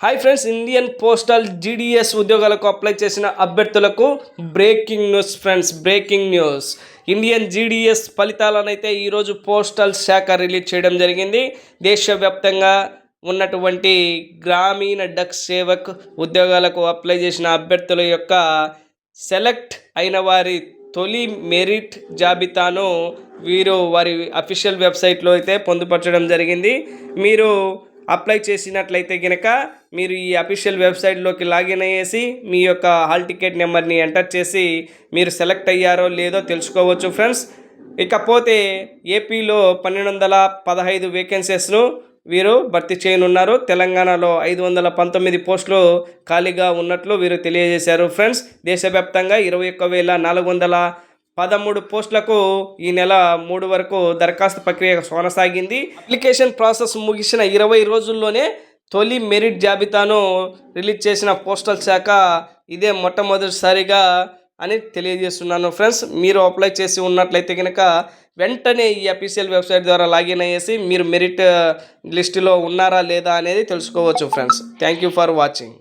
Hi friends Indian postal GDS ఉద్యోగాలకు apply చేసిన అభ్యర్థులకు breaking news friends breaking news Indian GDS ఫలితాలనైతే ఈరోజు postal శాఖ రిలీజ్ చేయడం జరిగింది. దేశవ్యాప్తంగా ఉన్నటువంటి గ్రామీణ డక్ సేవక్ ఉద్యోగాలకు అప్లై చేసిన అభ్యర్థుల యొక్క సెలెక్ట్ అయిన వారి తొలి మెరిట్ జాబితాను వీరు వారి అఫీషియల్ వెబ్సైట్లో అయితే పొందుపరచడం జరిగింది. మీరు అప్లై చేసినట్లయితే కనుక మీరు ఈ అఫీషియల్ వెబ్సైట్లోకి లాగిన్ అయ్యేసి మీ యొక్క హాల్ టికెట్ నెంబర్ని ఎంటర్ చేసి మీరు సెలెక్ట్ అయ్యారో లేదో తెలుసుకోవచ్చు ఫ్రెండ్స్. ఇకపోతే ఏపీలో పన్నెండు వందల పదహైదు వేకెన్సీస్ను వీరు భర్తీ చేయనున్నారు. తెలంగాణలో ఐదు వందల పంతొమ్మిది పోస్టులు ఖాళీగా ఉన్నట్లు వీరు తెలియజేశారు ఫ్రెండ్స్. దేశవ్యాప్తంగా ఇరవై ఒక్క వేల నాలుగు వందల పదమూడు పోస్టులకు ఈ నెల మూడు వరకు దరఖాస్తు ప్రక్రియ కొనసాగింది. అప్లికేషన్ ప్రాసెస్ ముగిసిన ఇరవై రోజుల్లోనే తొలి మెరిట్ జాబితాను రిలీజ్ చేసిన పోస్టల్ శాఖ ఇదే మొట్టమొదటిసారిగా అని తెలియజేస్తున్నాను. ఫ్రెండ్స్ మీరు అప్లై చేసి ఉన్నట్లయితే కనుక వెంటనే ఈ అఫీషియల్ వెబ్సైట్ ద్వారా లాగిన్ అయ్యేసి మీరు మెరిట్ లిస్టులో ఉన్నారా లేదా అనేది తెలుసుకోవచ్చు friends. Thank you for watching.